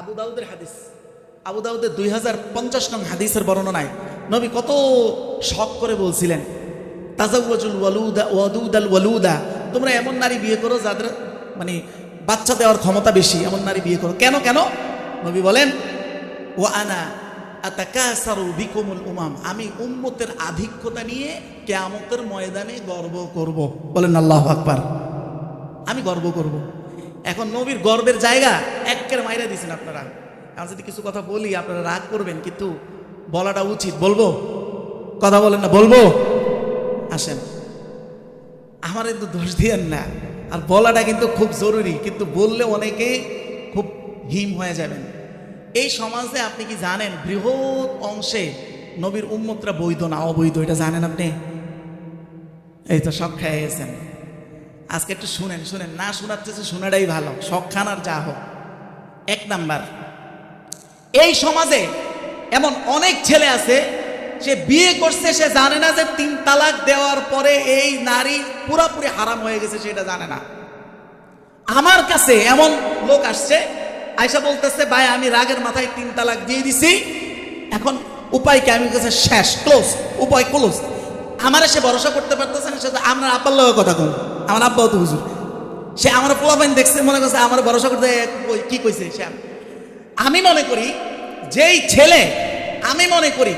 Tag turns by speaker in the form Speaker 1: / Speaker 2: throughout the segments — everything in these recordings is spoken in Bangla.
Speaker 1: আবু দাউদের হাদিস। আবু দাউদের দুই হাজার পঞ্চাশ নং হাদিসের বর্ণনায় নবী কত শখ করে বলছিলেন, তাজাউজুল ওয়ালুদা ওয়াদুদ আল ওয়ালুদা, তোমরা এমন নারী বিয়ে করো যাদের মানে বাচ্চা দেওয়ার ক্ষমতা বেশি, এমন নারী বিয়ে করো। কেন কেন? নবী বলেন ও আনা বিকুমুল উমাম, আমি উম্মতের আধিক্যতা নিয়ে কেয়ামতের ময়দানে গর্ব করব। বলেন আল্লাহ আকবার। আমি গর্ব করব। এখন নবীর গর্বের জায়গা একের মাইরা দিয়েছেন আপনারা। আমি যদি কিছু কথা বলি, আপনারা রাগ করবেন, কিন্তু বলাটা উচিত। বলব? কথা বলেন না, বলব? আসেন। আমার কিন্তু দোষ দিয়েন না। আর বলাটা কিন্তু খুব জরুরি, কিন্তু বললে অনেকে খুব হিম হয়ে যাবেন। এই সমাজে আপনি কি জানেন, বৃহৎ অংশে নবীর উম্মতরা বৈধ না অবৈধ? এটা জানেন আপনি? এই তো সব খেয়ে গেছেন। আজকে একটু শুনেন শুনেন। না শোনার চেয়ে শোনাটাই ভালো। খান আর যা হোক। এক নাম্বার। এই সমাজে এমন অনেক ছেলে আছে, সে বিয়ে করছে, সে জানে না যে তিন তালাক দেওয়ার পরে এই নারী পুরোপুরি হারাম হয়ে গেছে সেটা জানে না। আমার কাছে এমন লোক আসছে আয়সা বলতেছে, ভাই, আমি রাগের মাথায় তিন তালাক দিয়ে দিছি। এখন উপায় কি? আমি কাছে শেষ ক্লোজ উপায় ক্লোজ আমার সে ভরসা করতে পারতেছে না, সে আমার আব্বার কথা কম আমার আব্বাও তো হুজুর। সে আমার পোলাপাইন দেখছে, মনে করছে আমার ভরসা করতে কি কইছে সে আমি। মনে করি, যেই ছেলে, আমি মনে করি,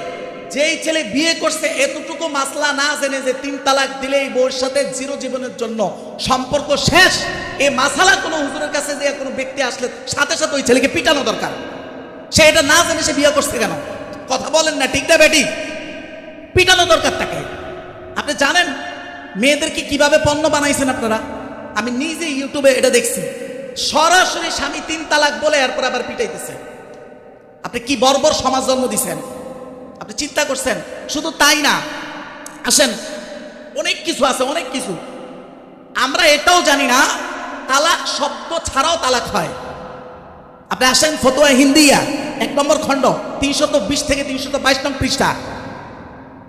Speaker 1: যেই ছেলে বিয়ে করছে, এতটুকু মাসলা না জেনে যে তিন তালাক দিলে এই বউর সাথে জিরো জীবনের জন্য সম্পর্ক শেষ এই মাসালা কোনো হুজুরের কাছে যে কোনো ব্যক্তি আসলে সাথে সাথে ওই ছেলেকে পিটানো দরকার। সে এটা না জেনে সে বিয়ে করছে কেন? কথা বলেন না, ঠিক না বেটি? পিটানো দরকার তাকে আপনি জানেন মেয়েদেরকে কীভাবে পণ্য বানাইছেন আপনারা? আমি নিজে ইউটিউবে এটা দেখছি। সরাসরি স্বামী তিন তালাক বলে এরপর আবার পিটাইতেছে। আপনি কি বর্বর সমাজ জন্ম দিছেন? আপনি চিন্তা করছেন? শুধু তাই না। আসেন, অনেক কিছু আছে, অনেক কিছু। আমরা এটাও জানি না, তালাক শব্দ ছাড়াও তালাক হয়। আপনি আসেন ফতোয়া হিন্দিয়া, এক নম্বর খণ্ড, তিনশত বিশ থেকে তিনশত বাইশ নম্বর পৃষ্ঠা।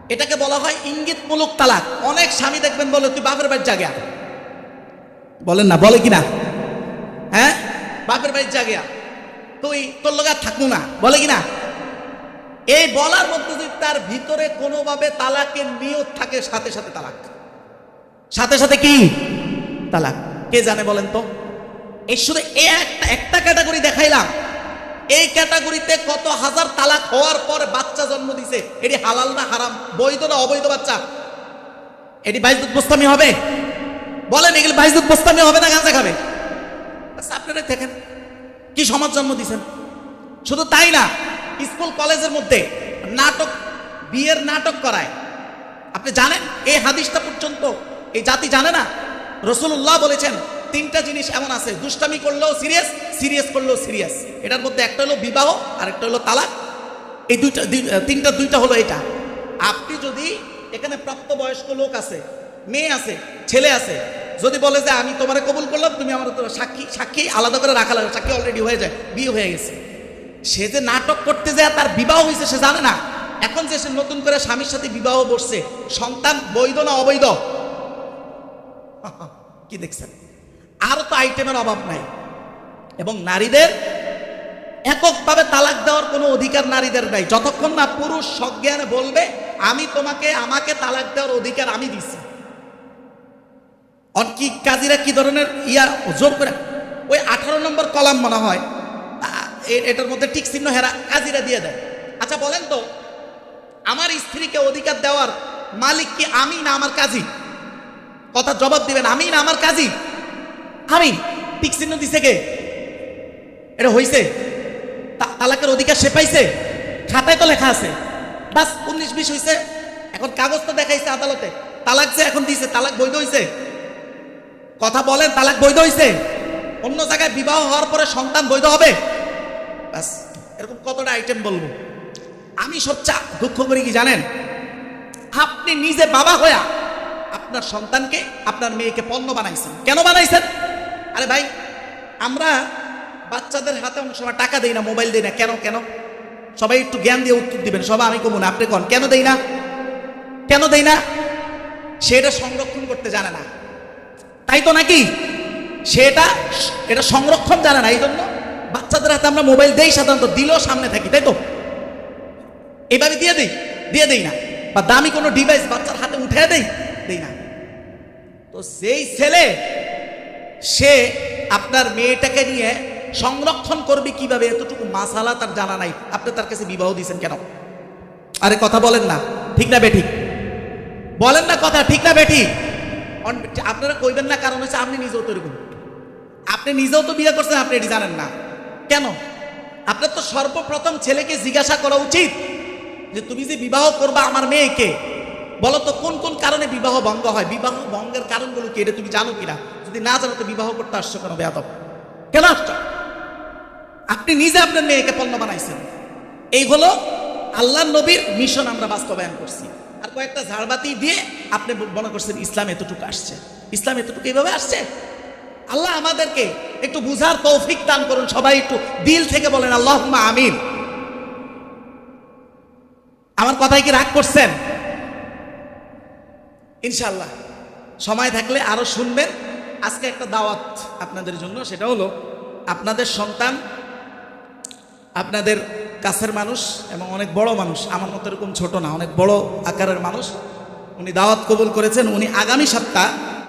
Speaker 1: এটাকে বলা হয় ইঙ্গিতমূলক তালাক। অনেক স্বামী দেখবেন বলে, তুই বাপের বাড়ির জায়গা বলেন না, বলে কিনা? হ্যাঁ? বাপের বাড়ির জায়গা তুই, তোর লগা থাকব না। বলে কিনা? এই বলার মধ্যে যদি তার ভিতরে কোনোভাবে তালাকের নিয়ত থাকে, সাথে সাথে তালাক। সাথে সাথে কি? তালাক। কে জানে বলেন তো? এই শুধু একটা একটা ক্যাটাগরি দেখাইলাম। এই ক্যাটাগরিতে কত হাজার তালাক হওয়ার পর বাচ্চা জন্ম দিছে? এটি হালাল না হারাম? বৈধ না অবৈধ বাচ্চা? এটি বাইজুত বোস্তামি হবে? বলেন, এগুলো বাইজুত বোস্তামি হবে না গাঁজা খাবে? ব্যাস আপনারা দেখেন, কি সমাজ জন্ম দিছেন? শুধু তাই না, স্কুল, কলেজের মধ্যে নাটক, বিয়ের নাটক করায়। আপনি জানেন? এই হাদিসটা পর্যন্ত, এই জাতি জানে না? রসুল্লাহ বলেছেন তিনটা জিনিস এমন আছে। দুষ্টামি করলেও সিরিয়াস সিরিয়াস করলেও সিরিয়াস এটার মধ্যে একটা হলো বিবাহ আর একটা হলো তালাক। এই দুইটা, দুই- তিনটা, দুইটা হলো এটা। আপনি যদি এখানে প্রাপ্তবয়স্ক লোক আছে, মেয়ে আছে, ছেলে আছে, যদি বলে যে আমি তোমারে কবুল করলাম, তুমি আমার সাক্ষী সাক্ষী আলাদা করে রাখা লাগে, সাক্ষী অলরেডি হয়ে যায়, বিয়ে হয়ে গেছে। সে যে নাটক করতে যায়, তার বিবাহ হয়েছে সে জানে না। এখন যে সে নতুন করে স্বামীর সাথে বিবাহ বসছে, সন্তান বৈধ না অবৈধ? কি দেখছেন? আরও তো আইটেমের অভাব নাই। এবং নারীদের এককভাবে তালাক দেওয়ার কোনো অধিকার নারীদের নাই। যতক্ষণ না পুরুষ সজ্ঞানে বলবে, আমি তোমাকে, আমাকে তালাক দেওয়ার অধিকার আমি দিছি। কি কাজীরা কি ধরনের ইয়া, জোর করে? ওই আঠারো নম্বর কলাম মনে হয়। এটার মধ্যে টিক চিহ্ন হেরা, কাজীরা দিয়ে দেয়। আচ্ছা বলেন তো, আমার স্ত্রীকে অধিকার দেওয়ার মালিক কি আমি না আমার কাজী? কথা জবাব দিবেন, আমি না আমার কাজী? আমি টিক চিহ্ন দিছে কে? এটা হইছে? তালাকের অধিকার সে পাইছে? খাতায় তো লেখা আছে। বাস, উনিশ বিশ হইছে। এখন কাগজ তো দেখাইছে আদালতে। তালাক যে এখন দিছে, তালাক বৈধ হইছে? কথা বলেন, তালাক বৈধ হইছে? অন্য জায়গায় বিবাহ হওয়ার পরে সন্তান বৈধ হবে? ব্যাস এরকম কতটা আইটেম বলব? আমি সবচেয়ে দুঃখ করি কি জানেন? আপনি নিজে বাবা হইয়া আপনার সন্তানকে, আপনার মেয়েকে পণ্য বানাইছেন। কেন বানাইছেন? আরে ভাই, আমরা বাচ্চাদের হাতে অনেক সময় টাকা দেই না, মোবাইল দেই না। কেন কেন? সবাই একটু জ্ঞান দিয়ে উত্তর দিবেন। সবাই, আমি কমুন আপনি কন, কেন দেই না? কেন দেই না? সেটা সংরক্ষণ করতে জানে না। তাই তো নাকি? সেটা এটা সংরক্ষণ জানে না। এই জন্য বাচ্চাদের হাতে আমরা মোবাইল দেই সাধারণত, দিলেও সামনে থাকি, তাই তো? এভাবে দিয়ে দেই দিয়ে দেই না। বা দামি কোনো ডিভাইস বাচ্চার হাতে উঠে দেই দেই না। তো সেই ছেলে সে আপনার মেয়েটাকে নিয়ে সংরক্ষণ করবে কীভাবে? এতটুকু মাসালা তার জানা নাই। আপনি তার কাছে বিবাহ দিয়েছেন কেন? আরে কথা বলেন না। ঠিক না বেঠিক বলেন না কথা, ঠিক না বেঠিক আপনারা কইবেন না, কারণ হচ্ছে আপনি নিজেও তো এরকম আপনি নিজেও তো বিয়ে করছেন, আপনি এটি জানেন না। কেন? আপনার তো সর্বপ্রথম ছেলেকে জিজ্ঞাসা করা উচিত যে তুমি যে বিবাহ করবা আমার মেয়েকে, বলো তো কোন কোন কারণে বিবাহ ভঙ্গ হয়? বিবাহ ভঙ্গের কারণগুলো কি? এটা তুমি জানো কিনা? যদি না জানো তো বিবাহ করতে আসছো কেন বেয়াদব? কেন আসছো? আপনি নিজে আপনার মেয়েকে পণ্য বানাইছেন। এই হলো আল্লাহ নবীর মিশন আমরা বাস্তবায়ন করছি। আর কয়েকটা ঝাড়বাতি দিয়ে আপনি মনে করছেন ইসলাম এতটুকু আসছে। ইসলাম এতটুকু এইভাবে আসছে? আল্লাহ আমাদেরকে একটু বুঝার তৌফিক দান করুন। সবাই একটু দিল থেকে বলেন আল্লাহ আমিন। আমার কথায় কি রাগ করছেন? ইনশাল্লাহ সময় থাকলে আরও শুনবেন। আজকে একটা দাওয়াত আপনাদের জন্য, সেটা হলো আপনাদের সন্তান আপনাদের কাছের মানুষ এবং অনেক বড় মানুষ, আমার মতো এরকম ছোট না, অনেক বড় আকারের মানুষ, উনি দাওয়াত কবুল করেছেন, উনি আগামী সপ্তাহ